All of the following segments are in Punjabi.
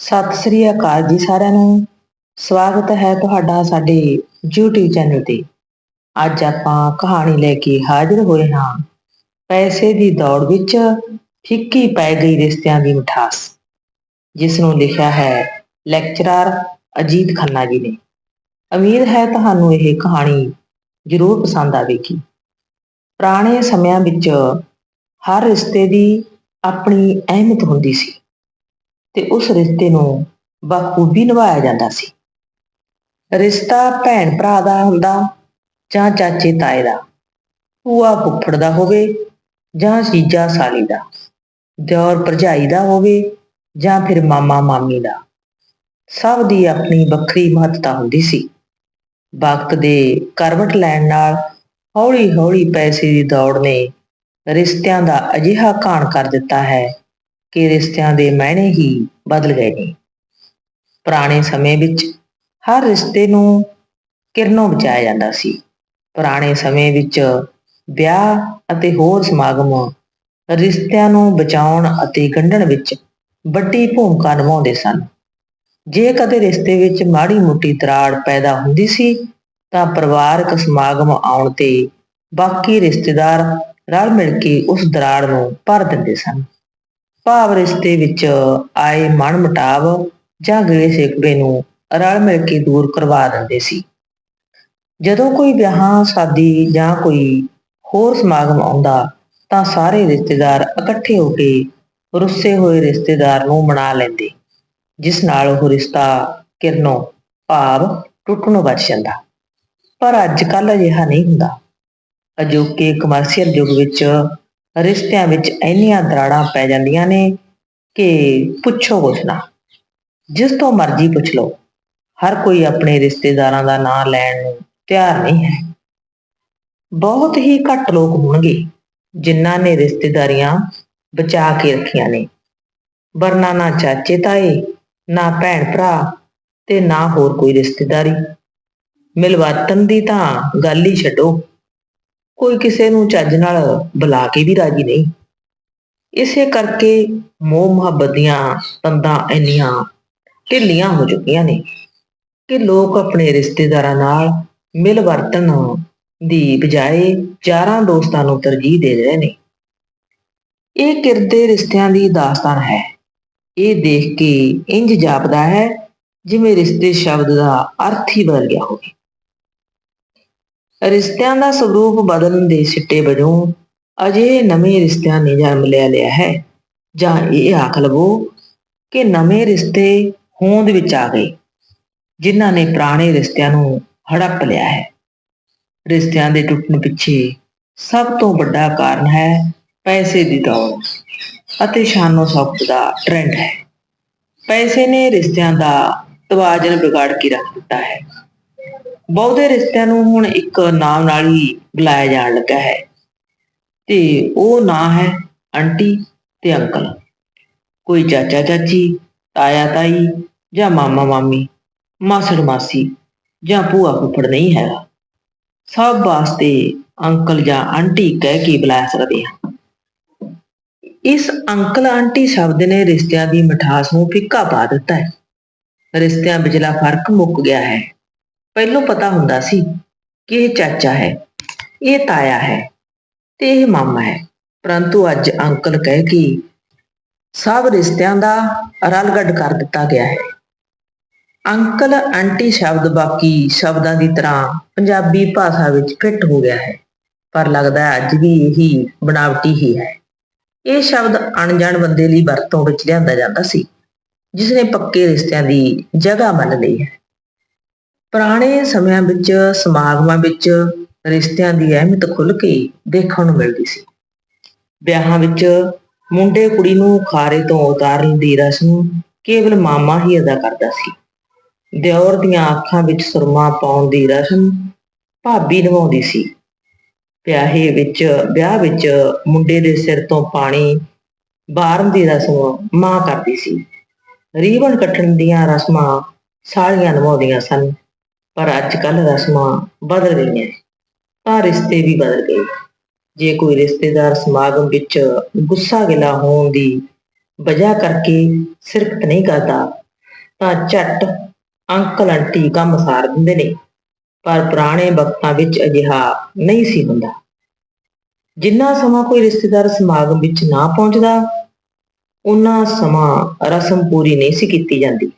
ਸਤਿ ਸ੍ਰੀ ਅਕਾਲ ਜੀ ਸਾਰਿਆਂ ਨੂੰ। ਸਵਾਗਤ ਹੈ ਤੁਹਾਡਾ ਸਾਡੇ YouTube ਚੈਨਲ ਤੇ। ਅੱਜ ਆਪਾਂ ਕਹਾਣੀ ਲੈ ਕੇ ਹਾਜ਼ਰ ਹੋਏ ਹਾਂ। ਪੈਸੇ ਦੀ ਦੌੜ ਵਿੱਚ ਫਿੱਕੀ ਪੈ ਗਈ ਰਿਸ਼ਤਿਆਂ ਦੀ ਮਿਠਾਸ। ਜਿਸ ਨੂੰ ਲਿਖਿਆ ਹੈ ਲੈਕਚਰਰ ਅਜੀਤ ਖੰਨਾ ਜੀ ਨੇ। ਉਮੀਦ ਹੈ ਤੁਹਾਨੂੰ ਇਹ ਕਹਾਣੀ ਜ਼ਰੂਰ ਪਸੰਦ ਆਵੇਗੀ। ਪੁਰਾਣੇ ਸਮਿਆਂ ਵਿੱਚ ਹਰ ਰਿਸ਼ਤੇ ਦੀ ਆਪਣੀ ਅਹਿਮੀਅਤ ਹੁੰਦੀ ਸੀ। ਤੇ ਉਸ ਰਿਸ਼ਤੇ ਨੂੰ ਬਖੂਬੀ ਨਿਭਾਇਆ ਜਾਂਦਾ ਸੀ। ਰਿਸ਼ਤਾ ਭੈਣ ਭਰਾ ਦਾ ਹੁੰਦਾ ਜਾਂ ਚਾਚੇ ਤਾਏ ਦਾ, ਭੂਆ ਫੁੱਫੜ ਦਾ ਹੋਵੇ ਜਾਂ ਸ਼ੀਜਾ ਸਾਲੀ ਦਾ, ਦਿਓਰ ਭਰਜਾਈ ਦਾ ਹੋਵੇ ਜਾਂ ਫਿਰ ਮਾਮਾ ਮਾਮੀ ਦਾ। ਸਭ ਦੀ ਆਪਣੀ ਵੱਖਰੀ ਮਹੱਤਤਾ ਹੁੰਦੀ ਸੀ। ਵਕਤ ਦੇ ਕਰਵਟ ਲੈਣ ਨਾਲ ਹੌਲੀ-ਹੌਲੀ ਪੈਸੇ ਦੀ ਦੌੜ ਨੇ ਰਿਸ਼ਤਿਆਂ ਦਾ ਅਜਿਹਾ ਘਾਣ ਕਰ ਦਿੱਤਾ ਹੈ ਕਿ ਰਿਸ਼ਤਿਆਂ ਦੇ ਮਾਇਨੇ ਹੀ ਬਦਲ ਗਏ ਨੇ। ਪੁਰਾਣੇ ਸਮੇਂ ਵਿੱਚ ਹਰ ਰਿਸ਼ਤੇ ਨੂੰ ਕਿਰਨੋਂ ਬਚਾਇਆ ਜਾਂਦਾ ਸੀ। ਪੁਰਾਣੇ ਸਮੇਂ ਵਿੱਚ ਵਿਆਹ ਅਤੇ ਹੋਰ ਸਮਾਗਮ ਰਿਸ਼ਤਿਆਂ ਨੂੰ ਬਚਾਉਣ ਅਤੇ ਗੰਢਣ ਵਿੱਚ ਵੱਡੀ ਭੂਮਿਕਾ ਨਿਭਾਉਂਦੇ ਸਨ। ਜੇ ਕਦੇ ਰਿਸ਼ਤੇ ਵਿੱਚ ਮਾੜੀ ਮੋਟੀ ਦਰਾੜ ਪੈਦਾ ਹੁੰਦੀ ਸੀ, ਤਾਂ ਪਰਿਵਾਰਕ ਸਮਾਗਮ ਆਉਣ ਤੇ ਬਾਕੀ ਰਿਸ਼ਤੇਦਾਰ ਰਲ ਮਿਲ ਕੇ ਉਸ ਦਰਾੜ ਨੂੰ ਭਰ ਦਿੰਦੇ ਸਨ। ਭਾਵ ਰਿਸ਼ਤੇ ਵਿੱਚ ਆਏ ਮਨਮਟਾਵ ਜਾਂ ਗਿਲੇ ਸੇਕੜੇ ਨੂੰ ਰਲ ਮਿਲ ਕੇ ਦੂਰ ਕਰਵਾ ਦਿੰਦੇ ਸੀ। ਜਦੋਂ ਕੋਈ ਵਿਆਹ, ਸ਼ਾਦੀ ਜਾਂ ਕੋਈ ਹੋਰ ਸਮਾਗਮ ਆਉਂਦਾ, ਤਾਂ ਸਾਰੇ ਰਿਸ਼ਤੇਦਾਰ ਇਕੱਠੇ ਹੋ ਕੇ ਰੁੱਸੇ ਹੋਏ ਰਿਸ਼ਤੇਦਾਰ ਨੂੰ ਮਨਾ ਲੈਂਦੇ, ਜਿਸ ਨਾਲ ਉਹ ਰਿਸ਼ਤਾ ਕਿਰਨੋਂ, ਭਾਵ ਟੁੱਟਣੋਂ ਬਚ ਜਾਂਦਾ। ਪਰ ਅੱਜ ਕੱਲ੍ਹ ਅਜਿਹਾ ਨਹੀਂ ਹੁੰਦਾ। ਅਜੋਕੇ ਕਮਰਸ਼ੀਅਲ ਯੁੱਗ ਵਿੱਚ ਰਿਸ਼ਤਿਆਂ ਵਿੱਚ ਇੰਨੀਆਂ ਦਰਾੜਾਂ ਪੈ ਜਾਂਦੀਆਂ ਨੇ ਕਿ ਪੁੱਛੋ ਕੁਛ ਨਾ। ਜਿਸ ਤੋਂ ਮਰਜ਼ੀ ਪੁੱਛ ਲਓ। ਹਰ ਕੋਈ ਆਪਣੇ ਰਿਸ਼ਤੇਦਾਰਾਂ ਦਾ ਨਾਂ ਲੈਣ ਨੂੰ ਤਿਆਰ ਨਹੀਂ ਹੈ। ਬਹੁਤ ਹੀ ਘੱਟ ਲੋਕ ਹੋਣਗੇ ਜਿਨ੍ਹਾਂ ਨੇ ਰਿਸ਼ਤੇਦਾਰੀਆਂ ਬਚਾ ਕੇ ਰੱਖੀਆਂ ਨੇ। ਵਰਨਾ ਨਾ ਚਾਚੇ ਤਾਏ, ਨਾ ਭੈਣ ਭਰਾ ਤੇ ਨਾ ਹੋਰ ਕੋਈ ਰਿਸ਼ਤੇਦਾਰੀ। ਮਿਲਵਰਤਨ ਦੀ ਤਾਂ ਗੱਲ ਹੀ ਛੱਡੋ। ਕੋਈ ਕਿਸੇ ਨੂੰ ਚੱਜ ਨਾਲ ਬੁਲਾ ਕੇ ਵੀ ਰਾਜੀ ਨਹੀਂ। ਇਸੇ ਕਰਕੇ ਮੋਹ ਮੁਹੱਬਤ ਦੀਆਂ ਤੰਦਾਂ ਇੰਨੀਆਂ ਢਿੱਲੀਆਂ ਹੋ ਚੁੱਕੀਆਂ ਨੇ ਕਿ ਲੋਕ ਆਪਣੇ ਰਿਸ਼ਤੇਦਾਰਾਂ ਨਾਲ ਮਿਲ ਵਰਤਣ ਦੀ ਬਜਾਏ ਚਾਰਾਂ ਦੋਸਤਾਂ ਨੂੰ ਤਰਜੀਹ ਦੇ ਰਹੇ ਨੇ। ਇਹ ਕਿਰਦੇ ਰਿਸ਼ਤਿਆਂ ਦੀ ਦਾਸਤਾਨ ਹੈ। ਇਹ ਦੇਖ ਕੇ ਇੰਜ ਜਾਪਦਾ ਹੈ ਜਿਵੇਂ ਰਿਸ਼ਤੇ ਸ਼ਬਦ ਦਾ ਅਰਥ ਹੀ ਬਦਲ ਗਿਆ ਹੋਵੇ। ਰਿਸ਼ਤਿਆਂ ਦਾ ਸਰੂਪ ਬਦਲਣ ਦੇ ਸਿੱਟੇ ਵਜੋਂ ਅਜੇ ਨਵੇਂ ਰਿਸ਼ਤਿਆਂ ਨੇ ਜਨਮ ਲੈ ਲਿਆ ਹੈ। ਜਾਂ ਇਹ ਆਖ ਲਵੋ ਕਿ ਨਵੇਂ ਰਿਸ਼ਤੇ ਹੋਂਦ ਵਿੱਚ ਆ ਗਏ, ਜਿਨ੍ਹਾਂ ਨੇ ਪੁਰਾਣੇ ਰਿਸ਼ਤਿਆਂ ਨੂੰ ਹੜੱਪ ਲਿਆ ਹੈ। ਰਿਸ਼ਤਿਆਂ ਦੇ ਟੁੱਟਣ ਪਿੱਛੇ ਸਭ ਤੋਂ ਵੱਡਾ ਕਾਰਨ ਹੈ ਪੈਸੇ ਦੀ ਦੌੜ ਅਤੇ ਸ਼ਾਨੋ ਸ਼ੌਕਤ ਦਾ ਟ੍ਰੈਂਡ ਹੈ। ਪੈਸੇ ਨੇ ਰਿਸ਼ਤਿਆਂ ਦਾ ਤਵਾਜ਼ਨ ਵਿਗਾੜ ਕੇ ਰੱਖ ਦਿੱਤਾ ਹੈ। ਬਹੁਤੇ ਰਿਸ਼ਤਿਆਂ ਨੂੰ ਹੁਣ ਇੱਕ ਨਾਮ ਨਾਲ ਹੀ ਬੁਲਾਇਆ ਜਾਣ ਲੱਗਾ ਹੈ। ਤੇ ਉਹ ਨਾਂ ਹੈ ਆਂਟੀ ਤੇ ਅੰਕਲ। ਕੋਈ ਚਾਚਾ ਚਾਚੀ, ਤਾਇਆ ਤਾਈ ਜਾਂ ਮਾਮਾ ਮਾਮੀ, ਮਾਸੜ ਮਾਸੀ ਜਾਂ ਭੂਆ ਫੁੱਫੜ ਨਹੀਂ ਹੈਗਾ ਸਭ ਵਾਸਤੇ ਅੰਕਲ ਜਾਂ ਆਂਟੀ ਕਹਿ ਕੇ ਬੁਲਾ ਸਕਦੇ ਹਾਂ। ਇਸ ਅੰਕਲ ਆਂਟੀ ਸ਼ਬਦ ਨੇ ਰਿਸ਼ਤਿਆਂ ਦੀ ਮਿਠਾਸ ਨੂੰ ਫਿੱਕਾ ਪਾ ਦਿੱਤਾ ਹੈ। ਰਿਸ਼ਤਿਆਂ ਵਿਚਲਾ ਫ਼ਰਕ ਮੁੱਕ ਗਿਆ ਹੈ। ਪਹਿਲੋਂ ਪਤਾ ਹੁੰਦਾ ਸੀ ਕਿ ਇਹ ਚਾਚਾ ਹੈ, ਇਹ ਤਾਇਆ ਹੈ ਤੇ ਇਹ ਮਾਮਾ ਹੈ। ਪਰੰਤੂ ਅੱਜ ਅੰਕਲ ਕਹਿ ਕੇ ਸਭ ਰਿਸ਼ਤਿਆਂ ਦਾ ਰਲਗੱਡ ਕਰ ਦਿੱਤਾ ਗਿਆ ਹੈ। ਅੰਕਲ ਆਂਟੀ ਸ਼ਬਦ ਬਾਕੀ ਸ਼ਬਦਾਂ ਦੀ ਤਰ੍ਹਾਂ ਪੰਜਾਬੀ ਭਾਸ਼ਾ ਵਿੱਚ ਫਿੱਟ ਹੋ ਗਿਆ ਹੈ, ਪਰ ਲੱਗਦਾ ਅੱਜ ਵੀ ਇਹੀ ਬਣਾਵਟੀ ਹੀ ਹੈ। ਇਹ ਸ਼ਬਦ ਅਣਜਾਣ ਬੰਦੇ ਲਈ ਵਰਤੋਂ ਵਿੱਚ ਲਿਆਂਦਾ ਜਾਂਦਾ ਸੀ ਜਿਸ ਨੇ ਪੱਕੇ ਰਿਸ਼ਤਿਆਂ ਦੀ ਜਗ੍ਹਾ ਮੰਨ ਲਈ ਹੈ। ਪੁਰਾਣੇ ਸਮਿਆਂ ਵਿੱਚ, ਸਮਾਗਮਾਂ ਵਿੱਚ ਰਿਸ਼ਤਿਆਂ ਦੀ ਅਹਿਮੀਅਤ ਖੁੱਲ ਕੇ ਦੇਖਣ ਨੂੰ ਮਿਲਦੀ ਸੀ। ਵਿਆਹਾਂ ਵਿੱਚ ਮੁੰਡੇ ਕੁੜੀ ਨੂੰ ਖਾਰੇ ਤੋਂ ਉਤਾਰਨ ਦੀ ਰਸਮ ਕੇਵਲ ਮਾਮਾ ਹੀ ਅਦਾ ਕਰਦਾ ਸੀ। ਦਿਓਰ ਦੀਆਂ ਅੱਖਾਂ ਵਿੱਚ ਸੁਰਮਾ ਪਾਉਣ ਦੀ ਰਸਮ ਭਾਬੀ ਨਿਭਾਉਂਦੀ ਸੀ। ਵਿਆਹੇ ਵਿੱਚ, ਵਿਆਹ ਵਿੱਚ ਮੁੰਡੇ ਦੇ ਸਿਰ ਤੋਂ ਪਾਣੀ ਬਾਰਨ ਦੀ ਰਸਮ ਮਾਂ ਕਰਦੀ ਸੀ। ਰੀਬਨ ਕੱਟਣ ਦੀਆਂ ਰਸਮਾਂ ਸਾਲੀਆਂ ਨਿਭਾਉਂਦੀਆਂ ਸਨ। ਪਰ ਅੱਜ ਕੱਲ੍ਹ ਰਸਮਾਂ ਬਦਲ ਗਈਆਂ। ਤਾਂ ਰਿਸ਼ਤੇ ਵੀ ਬਦਲ ਗਏ। ਜੇ ਕੋਈ ਰਿਸ਼ਤੇਦਾਰ ਸਮਾਗਮ ਵਿੱਚ ਗੁੱਸਾ ਗਿਲਾ ਹੋਣ ਦੀ ਵਜ੍ਹਾ ਕਰਕੇ ਸਿਰਕਤ ਨਹੀਂ ਕਰਦਾ, ਤਾਂ ਝੱਟ ਅੰਕਲ ਆਂਟੀ ਕੰਮ ਸਾਰ ਦਿੰਦੇ ਨੇ, ਪਰ ਪੁਰਾਣੇ ਵਕਤਾਂ ਵਿੱਚ ਅਜਿਹਾ ਨਹੀਂ ਸੀ ਹੁੰਦਾ। ਜਿੰਨਾ ਸਮਾਂ ਕੋਈ ਰਿਸ਼ਤੇਦਾਰ ਸਮਾਗਮ ਵਿੱਚ ਨਾ ਪਹੁੰਚਦਾ, ਉਨਾ ਸਮਾਂ ਰਸਮ ਪੂਰੀ ਨਹੀਂ ਸੀ ਕੀਤੀ ਜਾਂਦੀ।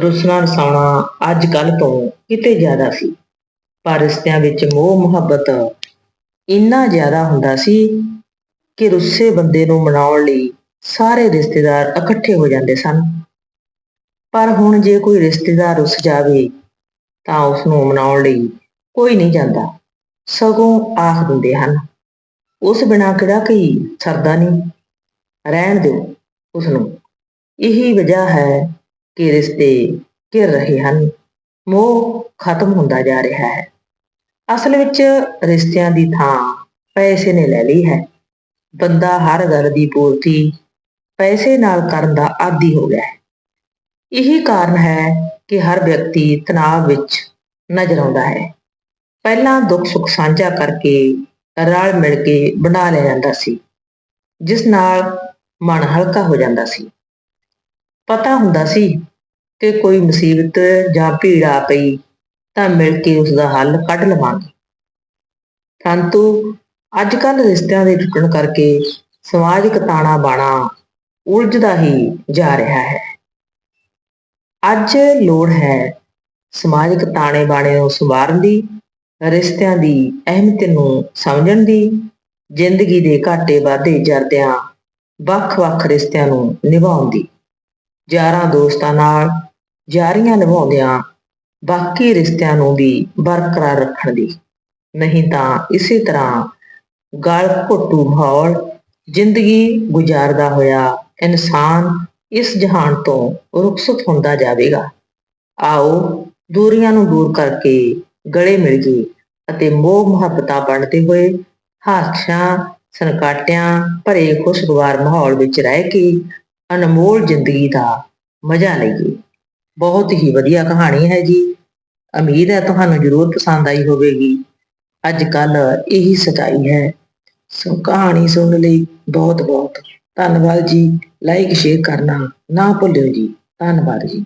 ਰੁੱਸਣਾ ਰਸਾਉਣਾ ਅੱਜ ਕੱਲ ਤੋਂ ਕਿਤੇ ਜ਼ਿਆਦਾ ਸੀ। ਪਰ ਰਿਸ਼ਤਿਆਂ ਵਿੱਚ ਮੋਹ, ਮੁਹੱਬਤ ਇੰਨਾ ਜ਼ਿਆਦਾ ਹੁੰਦਾ ਸੀ ਕਿ ਰੁੱਸੇ ਬੰਦੇ ਨੂੰ ਮਨਾਉਣ ਲਈ ਸਾਰੇ ਰਿਸ਼ਤੇਦਾਰ ਇਕੱਠੇ ਹੋ ਜਾਂਦੇ ਸਨ। ਪਰ ਹੁਣ ਜੇ ਕੋਈ ਰਿਸ਼ਤੇਦਾਰ ਰੁੱਸ ਜਾਵੇ ਤਾਂ ਉਸ ਨੂੰ ਮਨਾਉਣ ਲਈ ਕੋਈ ਨਹੀਂ ਜਾਂਦਾ। ਸਗੋਂ ਆਖ ਦਿੰਦੇ ਹਨ, ਉਸ ਬਿਨਾਂ ਕਿਹੜਾ ਕੋਈ ਸਰਦਾ ਨਹੀਂ। ਰਹਿਣ ਦਿਓ ਉਸ ਨੂੰ ਇਹੀ ਵਜ੍ਹਾ ਹੈ ਕਿ ਰਿਸ਼ਤੇ ਘਿਰ ਰਹੇ ਹਨ। ਮੋਹ ਖਤਮ ਹੁੰਦਾ ਜਾ ਰਿਹਾ ਹੈ। ਅਸਲ ਵਿੱਚ ਰਿਸ਼ਤਿਆਂ ਦੀ ਥਾਂ ਪੈਸੇ ਨੇ ਲੈ ਲਈ ਹੈ। ਬੰਦਾ ਹਰ ਗੱਲ ਦੀ ਪੂਰਤੀ ਪੈਸੇ ਨਾਲ ਕਰਨ ਦਾ ਆਦੀ ਹੋ ਗਿਆ ਹੈ। ਇਹੀ ਕਾਰਨ ਹੈ ਕਿ ਹਰ ਵਿਅਕਤੀ ਤਣਾਅ ਵਿੱਚ ਨਜ਼ਰ ਆਉਂਦਾ ਹੈ। ਪਹਿਲਾਂ ਦੁੱਖ ਸੁੱਖ ਸਾਂਝਾ ਕਰਕੇ ਰਲ ਮਿਲ ਕੇ ਬਣਾ ਲਿਆ ਜਾਂਦਾ ਸੀ। ਜਿਸ ਨਾਲ ਮਨ ਹਲਕਾ ਹੋ ਜਾਂਦਾ ਸੀ। ਪਤਾ ਹੁੰਦਾ ਸੀ ਕਿ ਕੋਈ ਮੁਸੀਬਤ ਜਾਂ ਭੀੜ ਆ ਪਈ, ਤਾਂ ਮਿਲ ਕੇ ਉਸ ਦਾ ਹੱਲ ਕੱਢ ਲਵਾਂਗੇ। ਪਰੰਤੂ ਅੱਜ ਕੱਲ੍ਹ ਰਿਸ਼ਤਿਆਂ ਦੇ ਟੁੱਟਣ ਕਰਕੇ ਸਮਾਜਿਕ ਤਾਣਾ ਬਾਣਾ ਉਲਝਦਾ ਹੀ ਜਾ ਰਿਹਾ ਹੈ। ਅੱਜ ਲੋੜ ਹੈ ਸਮਾਜਿਕ ਤਾਣੇ ਬਾਣੇ ਨੂੰ ਸੰਵਾਰਨ ਦੀ, ਰਿਸ਼ਤਿਆਂ ਦੀ ਅਹਿਮੀਅਤ ਨੂੰ ਸਮਝਣ ਦੀ, ਜ਼ਿੰਦਗੀ ਦੇ ਘਾਟੇ ਵਾਧੇ ਜਰਦਿਆਂ ਵੱਖ-ਵੱਖ ਰਿਸ਼ਤਿਆਂ ਨੂੰ ਨਿਭਾਉਣ ਦੀ। ਯਾਰਾਂ ਦੋਸਤਾਂ ਨਾਲ ਯਾਰੀਆਂ ਨਿਭਾਉਂਦਿਆਂ ਬਾਕੀ ਰਿਸ਼ਤਿਆਂ ਨੂੰ ਵੀ ਬਰਕਰਾਰ ਰੱਖਣ ਦੀ। ਨਹੀਂ ਤਾਂ ਇਸੇ ਤਰ੍ਹਾਂ ਗਲ ਘੁੱਟੂ ਮਾਹੌਲ ਜ਼ਿੰਦਗੀ ਗੁਜ਼ਾਰਦਾ ਹੋਇਆ ਇਨਸਾਨ ਇਸ ਜਹਾਨ ਤੋਂ ਰੁਖਸਤ ਹੁੰਦਾ ਜਾਵੇਗਾ। ਆਓ ਦੂਰੀਆਂ ਨੂੰ ਦੂਰ ਕਰਕੇ ਗਲੇ ਮਿਲ ਗਏ ਅਤੇ ਮੋਹ ਮੁਹੱਬਤਾਂ ਬਣਦੇ ਹੋਏ ਹਾਸਿਆਂ ਸਨਕਾਟਿਆਂ ਭਰੇ ਖੁਸ਼ਗਵਾਰ ਮਾਹੌਲ ਵਿੱਚ ਰਹਿ ਕੇ ਅਨਮੋਲ ਜ਼ਿੰਦਗੀ ਦਾ ਮਜ਼ਾ ਲਈਏ। ਬਹੁਤ ਹੀ ਵਧੀਆ ਕਹਾਣੀ ਹੈ ਜੀ। ਉਮੀਦ ਹੈ ਤੁਹਾਨੂੰ ਜ਼ਰੂਰ ਪਸੰਦ ਆਈ ਹੋਵੇਗੀ। ਅੱਜ ਕੱਲ ਇਹੀ ਸਚਾਈ ਹੈ। ਸੋ ਕਹਾਣੀ ਸੁਣਨ ਲਈ ਬਹੁਤ ਬਹੁਤ ਧੰਨਵਾਦ ਜੀ। ਲਾਈਕ ਸ਼ੇਅਰ ਕਰਨਾ ਨਾ ਭੁੱਲਿਓ ਜੀ। ਧੰਨਵਾਦ ਜੀ।